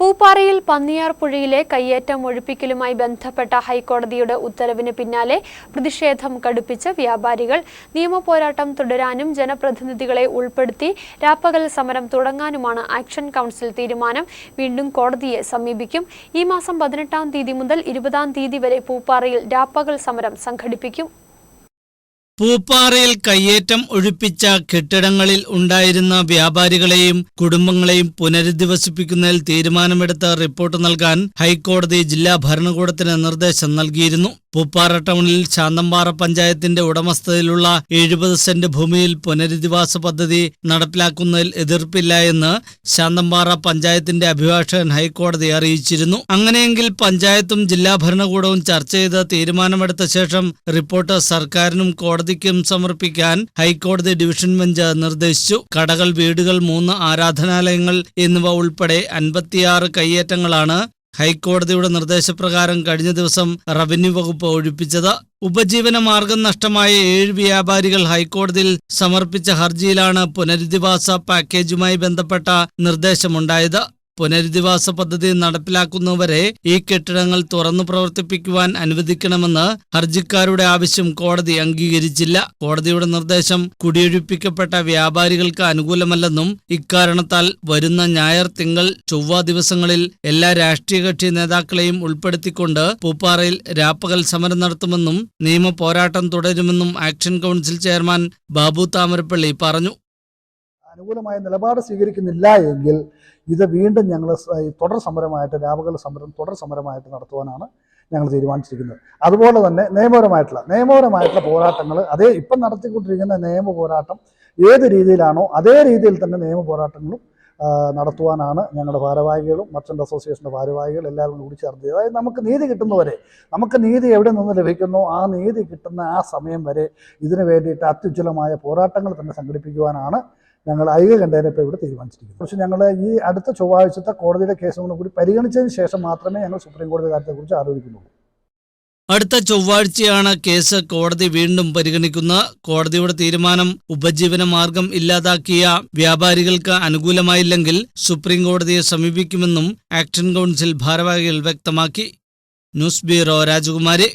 പൂപ്പാറയിൽ പന്നിയാർ പുഴയിലെ കയ്യേറ്റം ഒഴിപ്പിക്കലുമായി ബന്ധപ്പെട്ട ഹൈക്കോടതിയുടെ ഉത്തരവിന് പിന്നാലെ പ്രതിഷേധം കടുപ്പിച്ച് വ്യാപാരികൾ. നിയമപോരാട്ടം തുടരാനും ജനപ്രതിനിധികളെ ഉൾപ്പെടുത്തി രാപ്പകൽ സമരം തുടങ്ങാനുമാണ് ആക്ഷൻ കൗൺസിൽ തീരുമാനം. വീണ്ടും കോടതിയെ സമീപിക്കും. ഈ മാസം പതിനെട്ടാം തീയതി മുതൽ ഇരുപതാം തീയതി വരെ പൂപ്പാറയിൽ രാപ്പകൽ സമരം സംഘടിപ്പിക്കും. പൂപ്പാറയിൽ കയ്യേറ്റം ഒഴിപ്പിച്ച കെട്ടിടങ്ങളിൽ ഉണ്ടായിരുന്ന വ്യാപാരികളെയും കുടുംബങ്ങളെയും പുനരധിവസിപ്പിക്കുന്നതിൽ തീരുമാനമെടുത്ത് റിപ്പോർട്ട് നൽകാൻ ഹൈക്കോടതി ജില്ലാ ഭരണകൂടത്തിന് നിർദ്ദേശം നൽകിയിരുന്നു. പൂപ്പാറ ടൗണിൽ ശാന്തമ്പാറ പഞ്ചായത്തിന്റെ ഉടമസ്ഥതയിലുള്ള എഴുപത് സെന്റ് ഭൂമിയിൽ പുനരധിവാസ പദ്ധതി നടപ്പിലാക്കുന്നതിൽ എതിർപ്പില്ല എന്ന് ശാന്തമ്പാറ പഞ്ചായത്തിന്റെ അഭിഭാഷകൻ ഹൈക്കോടതിയെ അറിയിച്ചിരുന്നു. അങ്ങനെയെങ്കിൽ പഞ്ചായത്തും ജില്ലാ ഭരണകൂടവും ചർച്ച ചെയ്ത് തീരുമാനമെടുത്ത ശേഷം റിപ്പോർട്ട് സർക്കാരിനും കോടതിക്കും സമർപ്പിക്കാൻ ഹൈക്കോടതി ഡിവിഷൻ ബെഞ്ച് നിർദ്ദേശിച്ചു. കടകൾ വീടുകൾ മൂന്ന് ആരാധനാലയങ്ങൾ എന്നിവ ഉൾപ്പെടെ അൻപത്തിയാറ് കയ്യേറ്റങ്ങളാണ് ഹൈക്കോടതിയുടെ നിർദ്ദേശപ്രകാരം കഴിഞ്ഞ ദിവസം റവന്യൂ വകുപ്പ് ഒഴിപ്പിച്ചത്. ഉപജീവന മാർഗം നഷ്ടമായ ഏഴ് വ്യാപാരികൾ ഹൈക്കോടതിയിൽ സമർപ്പിച്ച ഹർജിയിലാണ് പുനരധിവാസ പാക്കേജുമായി ബന്ധപ്പെട്ട നിർദ്ദേശമുണ്ടായത്. പുനരധിവാസ പദ്ധതി നടപ്പിലാക്കുന്നവരെ ഈ കെട്ടിടങ്ങൾ തുറന്നു പ്രവർത്തിപ്പിക്കുവാൻ അനുവദിക്കണമെന്ന് ഹർജിക്കാരുടെ ആവശ്യം കോടതി അംഗീകരിച്ചില്ല. കോടതിയുടെ നിർദ്ദേശം കുടിയൊഴിപ്പിക്കപ്പെട്ട വ്യാപാരികൾക്ക് അനുകൂലമല്ലെന്നും ഇക്കാരണത്താൽ വരുന്ന ഞായർ തിങ്കൾ ചൊവ്വ ദിവസങ്ങളിൽ എല്ലാ രാഷ്ട്രീയ കക്ഷി നേതാക്കളെയും ഉൾപ്പെടുത്തിക്കൊണ്ട് പൂപ്പാറയിൽ രാപ്പകൽ സമരം നടത്തുമെന്നും നിയമ പോരാട്ടം തുടരുമെന്നും action council chairman Babu Thamarappally പറഞ്ഞു. അനുകൂലമായ നിലപാട് സ്വീകരിക്കുന്നില്ല എങ്കിൽ ഇത് വീണ്ടും ഞങ്ങൾ തുടർ സമരമായിട്ട് രാപകൽ സമരം തുടർ സമരമായിട്ട് നടത്തുവാനാണ് ഞങ്ങൾ തീരുമാനിച്ചിരിക്കുന്നത്. അതുപോലെ തന്നെ നിയമപരമായിട്ടുള്ള നിയമപരമായിട്ടുള്ള പോരാട്ടങ്ങൾ അതേ ഇപ്പം നടത്തിക്കൊണ്ടിരിക്കുന്ന നിയമ പോരാട്ടം ഏത് രീതിയിലാണോ അതേ രീതിയിൽ തന്നെ നിയമ പോരാട്ടങ്ങളും നടത്തുവാനാണ് ഞങ്ങളുടെ ഭാരവാഹികളും മർച്ചന്റ് അസോസിയേഷന്റെ ഭാരവാഹികൾ എല്ലാവരും കൂടി ചേർത്ത് അതായത് നമുക്ക് നീതി കിട്ടുന്നവരെ നമുക്ക് നീതി എവിടെ നിന്ന് ലഭിക്കുന്നു ആ നീതി കിട്ടുന്ന ആ സമയം വരെ ഇതിനു വേണ്ടിയിട്ട് അത്യുജ്വലമായ പോരാട്ടങ്ങൾ തന്നെ സംഘടിപ്പിക്കുവാനാണ് ഞങ്ങൾ ഐകകണ്ഠേന ഇപ്പോൾ ഇവിടെ തീരുമാനിച്ചിരിക്കുന്നു. പക്ഷേ ഞങ്ങൾ ഈ അടുത്ത ചൊവ്വാഴ്ചത്തെ കോടതിയുടെ കേസുകളും കൂടി പരിഗണിച്ചതിന് ശേഷം മാത്രമേ ഞങ്ങൾ സുപ്രീം കോടതി കാര്യത്തെക്കുറിച്ച് ആലോചിക്കുന്നുള്ളൂ അടുത്ത ചൊവ്വാഴ്ചയാണ് കേസ് കോടതി വീണ്ടും പരിഗണിക്കുന്ന കോടതിയുടെ തീരുമാനം ഉപജീവന മാർഗം ഇല്ലാതാക്കിയ വ്യാപാരികൾക്ക് അനുകൂലമായില്ലെങ്കിൽ സുപ്രീം കോടതിയെ സമീപിക്കുമെന്നും ആക്ഷൻ കൗൺസിൽ ഭാരവാഹികൾ വ്യക്തമാക്കി. ന്യൂസ് ബ്യൂറോ രാജകുമാരി.